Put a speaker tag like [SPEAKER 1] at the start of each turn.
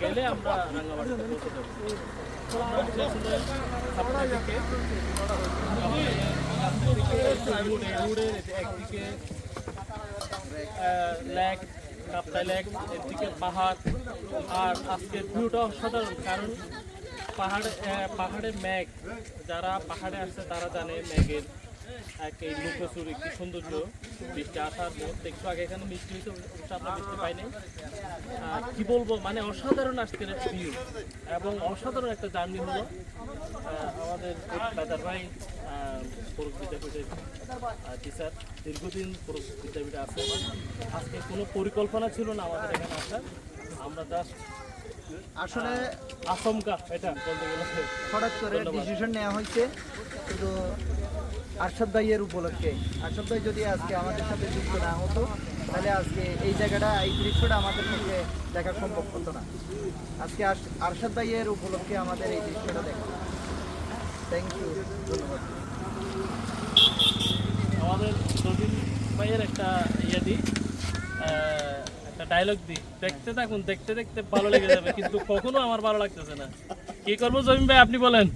[SPEAKER 1] গেলে আমরা রাঙ্গামাটিতে পৌঁছে যাব একদিকে কাপ্তাই লেক, এদিকে পাহাড়, আর আজকের ভিউটা অসাধারণ, কারণ পাহাড়ে পাহাড়ে মেঘ, যারা পাহাড়ে আসছে তারা জানে মেঘের এক এই লুকোচুরি কি সৌন্দর্য, বৃষ্টি আসার তো একটু আগে এখানে বৃষ্টি হয়েছে অবশ্য বৃষ্টি পাইনি। কি বলব মানে অসাধারণ আজকের ভিউ এবং অসাধারণ একটা জার্নি হলো। আমাদের দাদার ভাই পরক বিদ্যাপীঠের টিচার দীর্ঘদিন পরক বিদ্যাপীঠে আছে। আজকে কোনো পরিকল্পনা ছিল না আমাদের এখানে আসার। আমরা জাস্ট
[SPEAKER 2] আসলে
[SPEAKER 1] আচমকা এটা বলতে গেলে।
[SPEAKER 2] হঠাৎ করে ডিসিশন নেওয়া হয়েছে। শুধু আরশাদ ভাইয়ের উপলক্ষে। আরশাদ ভাই যদি আজকে আমাদের সাথে যুক্ত না হতো তাহলে আজকে এই জায়গাটা এই দৃশ্যটা আমাদের পক্ষে দেখা সম্ভব হতো না। আজকে আরশাদ ভাইয়ের উপলক্ষে আমাদের এই দৃশ্যটা দেখা। থ্যাংক ইউ ধন্যবাদ।
[SPEAKER 1] আমাদের জবিন ভাইয়ের একটা ইয়ে দিই। ডায়লগ দিই দেখতে থাকুন, দেখতে দেখতে ভালো লেগে যাবে, কিন্তু কখনো আমার ভালো লাগতেছে না। কি করব জমিন ভাই, আপনি বলেন।